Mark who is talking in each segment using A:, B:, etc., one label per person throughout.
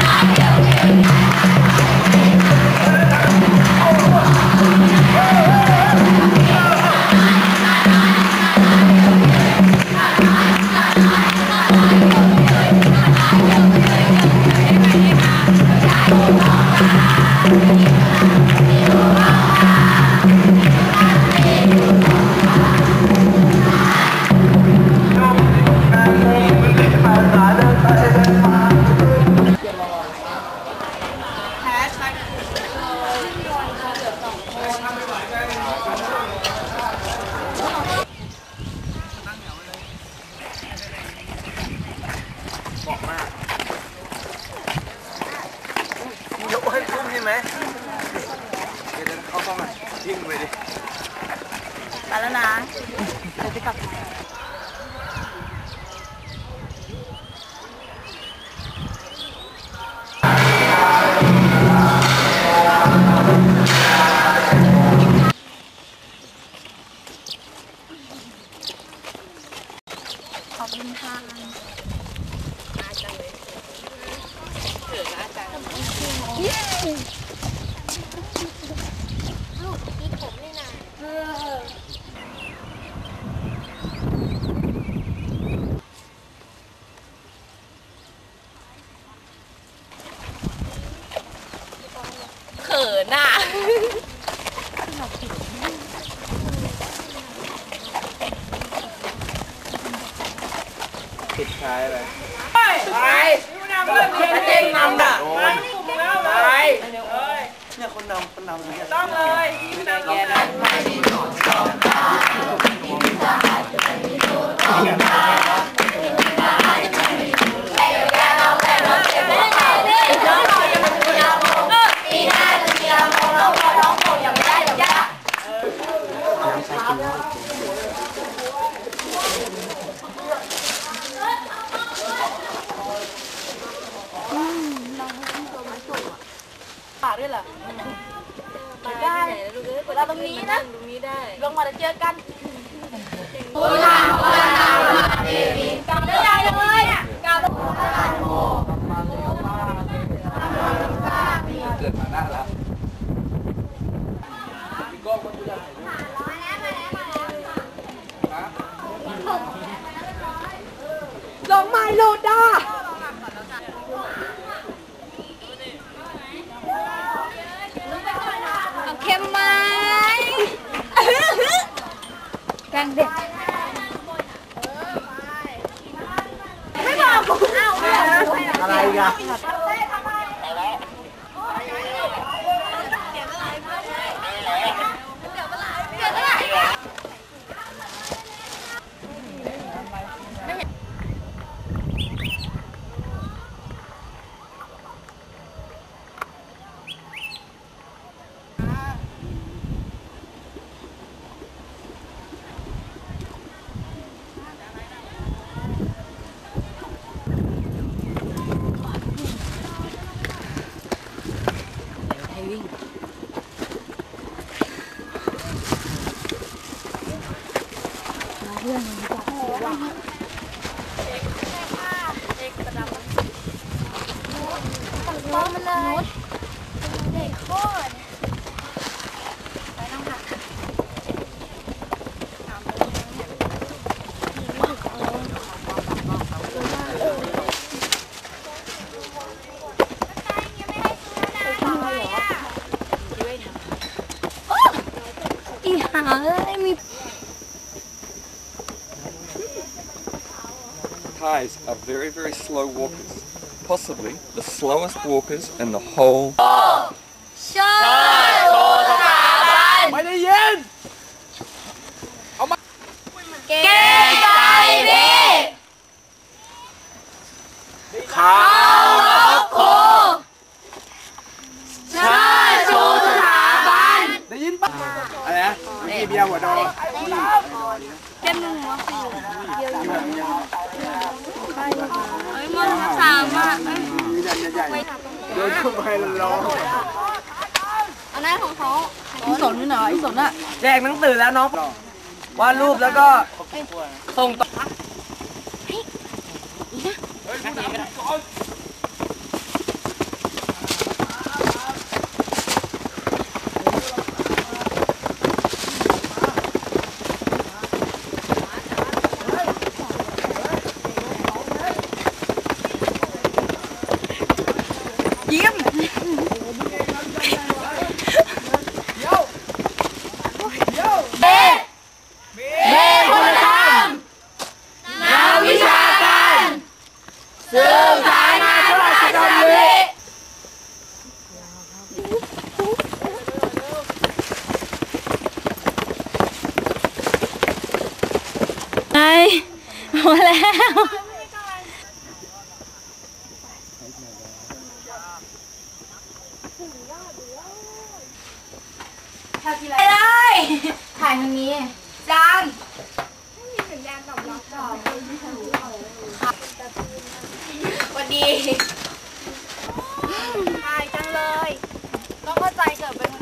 A: I got
B: สุดท้ายเลย
C: ไปถ้าเจงนำน่ะไป
B: เนี่ยคนนำคนนำเนี่ย
C: ต้องเลยแกนะ
A: ป่าด้วยเหรอได้ เราตรงนี้นะตรงนี้ได้ลงมาแล้วเจอกันโบราณโบราณนาเดวีกลับได้ยังเลยกลับ
B: เกิดมาหน้าแล้วพี่ก้องมันจะ
A: ลงไม้ลูดด้าเอาเข้มไหมแกงเด็กไม่บอกเอา
B: อะไรกัน
A: มองมันเลยเด็กโคตรอีหาเอ้ยมี
D: Thais are very, very slow walkers. Possibly the slowest walkers in the whole
A: ชอบโชว์สถาบัน
B: ไม่ได้ยิน
A: เก่งใจดีเขารบครูชาติโชว์สถาบัน
B: ได้ยินปะอะไรนะเมื่อกี้เบียร์หัวโดน
A: เจ็ดหนึ่งวะสี่เฮ้ยมันสามอะ
B: มีใหญ่ใหญ่เดินเข้าไปแล้วร้อง
A: อันนั้นของเขาอีสนนี่หน่อยอีสนอะ
C: แจกหนังสือแล้วน้องวาดรูปแล้วก็ส่งต่อ
A: ยิ้ ม ชาติที่แล้วไม่ได้ถ่ายทางนี้จานสวัส
C: ดีถ่ายจังเลย ต้องเข้าใจเกิดเป็นคน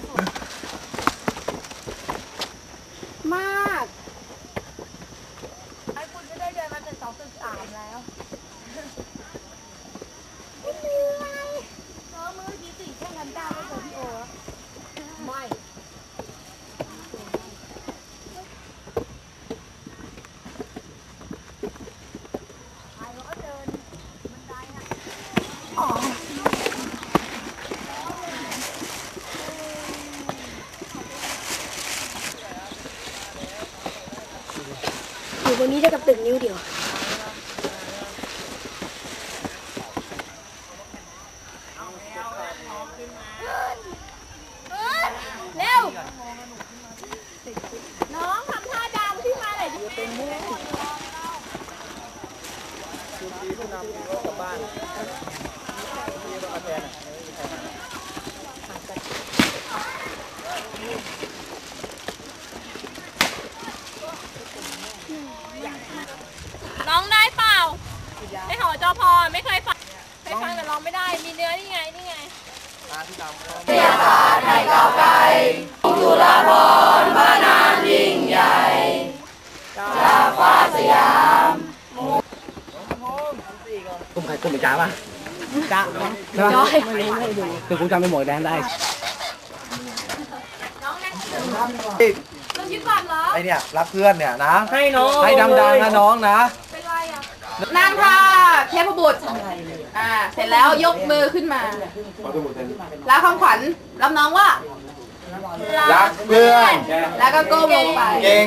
C: บนนี้ได้กับตึกนิ้วเดียว เร็ว น้องทำท่าดาวที่มาหน่อยดิน้องได้เปล่าไม่หอจอพอไม่เคยฟังเคยฟังแต่ร้องไม่ได้ มีเนื้อนี่ไง นี่ไง
E: กลุ่มใครกลุ่มไอ้ จ้าป่ะจ้าใช่ป่ะคือกูจำเป็นหมวกแดงได้
C: ต้องยึดก่อนเหรอ
B: ไอเนี่ยรับเพื่อนเนี่ยนะ
E: ให้น้อง
B: ให้ดังๆนะน้องนะ
C: เป็นไรอะ
F: นั่งค่ะเทพบุตรอ่าเสร็จแล้วยกมือขึ้นมาแล้วคำขวัญรับน้องว่า
B: รักเพื่อน
F: แล้วก็ก้มลงไป
B: เก่ง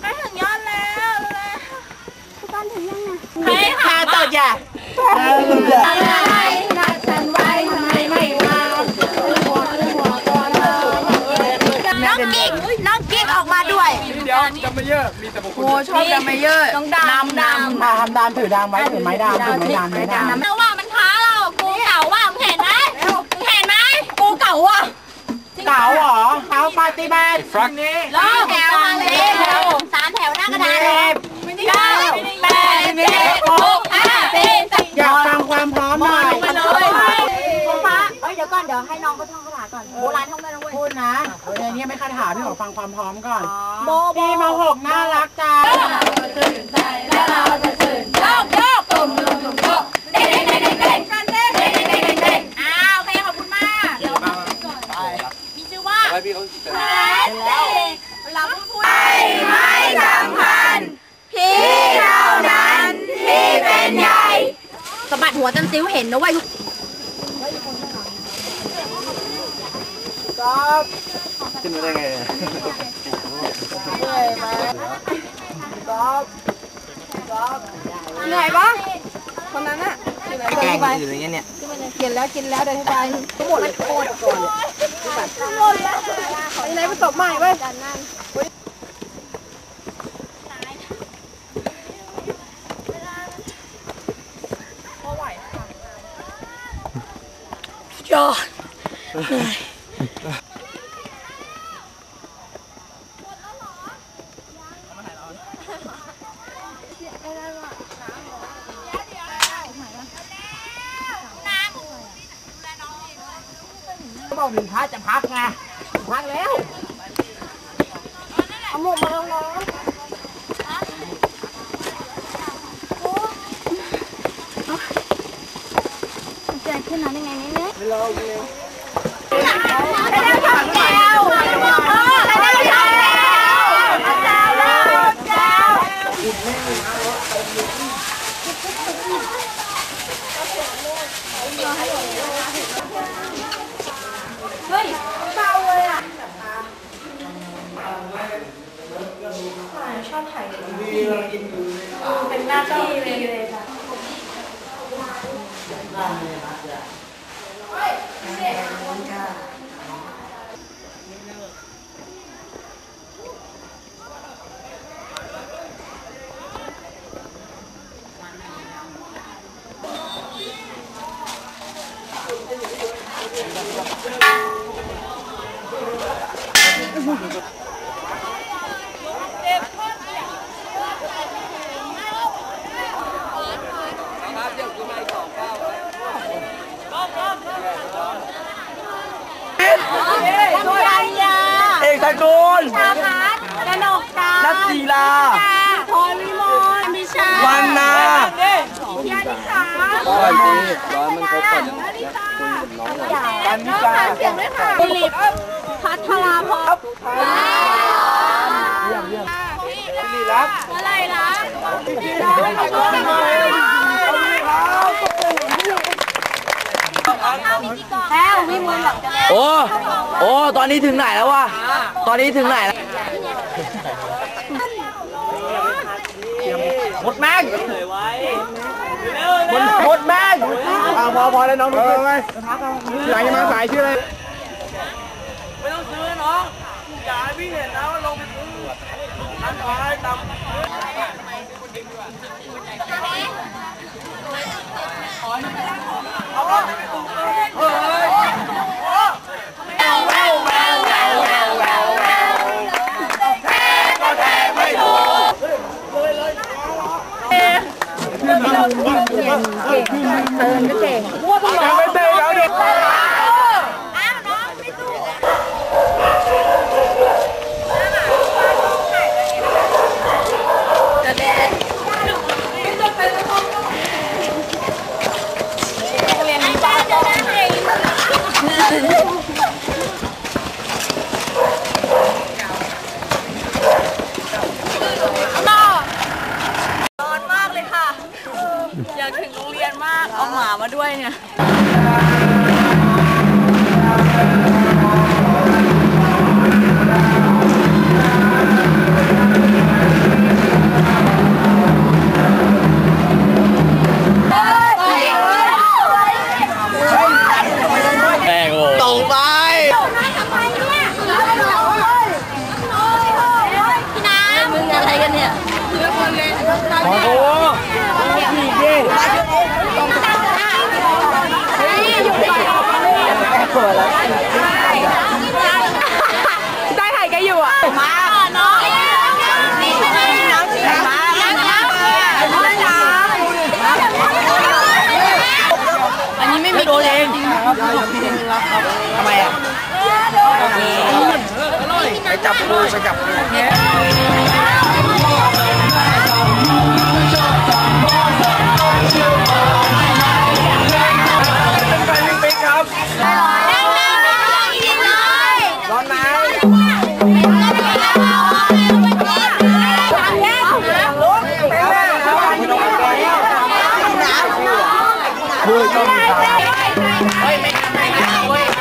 C: ไปถึงยอดแล้วแล้วทุกคนถึงยังน่ะ
F: ให้หาต่อจ้ะน้องกิ๊กน้องกิ๊กออกมาด้วย
E: เดี๋ยวจำไม่เยอะ มีแต่บุคคล
F: โอ้ชอบดำไม่เยอะ
C: ต้องดำดำ
E: มาทำดานถือดามไว้ถือไม้ดามถือไม้ดามไม้ดาม
C: เพราะว่ามันท้าเรา กูเก่าว่ามึงเห็นไหมมึงเห็นไหมกูเก่าว่ะ
E: เก๋าเหรอเก๋าปฏิบัติฟรักนี้
C: รอบแถวมาเลยแถวสามแถวหน้ากระดานเล ดี๋
E: ยว
C: ก่อนเดี๋ยวให้น้องเขาท่องคาถาก่อนโบราณท่องได้นะเว้ย
E: พูดนะเดี๋ยวนี้ไม่คาถาพี่ขอฟังความพร้อมก่อน
C: โบโบ
E: พี่มาหกน่ารักจัง
C: โยกโยกตุ่มตุ่มตุ่มโยกเด้งเด้งเด้งเด้งกันเด้งเด้งเด้งเด้งเด้งอ้าวเพลงขอบคุณมากมีชื่อว่า
D: ไว้พี่เขาจะ
C: แล้วเวลาพูดพูดไม่สำคัญพี่เท่านั้นที่เป็นใหญ่สะบัดหัวจนซิ้วเห็นนะ เว้ย
B: ขึ้นมาได้ไง
F: เหนื่อยปะคนนั้นอะอยู่ไหน
B: แก
F: เดิ
B: ง
F: นไป
B: อยู่อย่างเงี้ยเนี่ย
F: กินแล้วกินแล้วเดินไปทั้งหมดเลยโคตรก่อนไปไหนไปตบใหม่เว้ย
E: บอกหนึ่งพักจะพักไงพักแล้ว
C: เอาหมวกมาลองน้องเกิดขึ้นมาได้ไงเนี่ย ไม่รอเลย ไปแก้วไปนั่งทำแก้วไปนั่งทำแก้วแก้ว
A: เฮ้ยเบาเลยอะชอบถ่าย เป็นหน้าที่เลยค่ะ สุรัญญา
B: เอ กูล
A: ชาพัฒน์กนกกา
B: นัทจีลา
A: พรวิมลพิชา
B: วันนา
A: ยานิสา
G: สวัสดีร้านมันครบก่อนยัง
A: นาริตา
B: กันนิกา
A: เสียงด้วยค่ะฟิลิปพัทราพร
B: เยี่ยมเยี่ยมนี่รัก
A: อะไรล่ะ แพ้ววิมลหลังจะ
H: โอ้ โอ้ ตอนนี้ถึงไหนแล้ววะ ตอนนี้ถึงไหนแล้วหมดแม็กหมดหมดแม็กอ่าพอพอแล้วน้องดูไปหลังยังมาสายชื่ออะไร
B: ไม่ต้องซื้อน้อง อย่าให้พี่เห็นนะว่าลงไปซื้ออันท้ายต่ำ
A: เก่งเก่
H: งเติ
A: มก็เก่ง
H: ทำไมอะ
B: ไปจับปูไปจับปู เฮ้
H: ย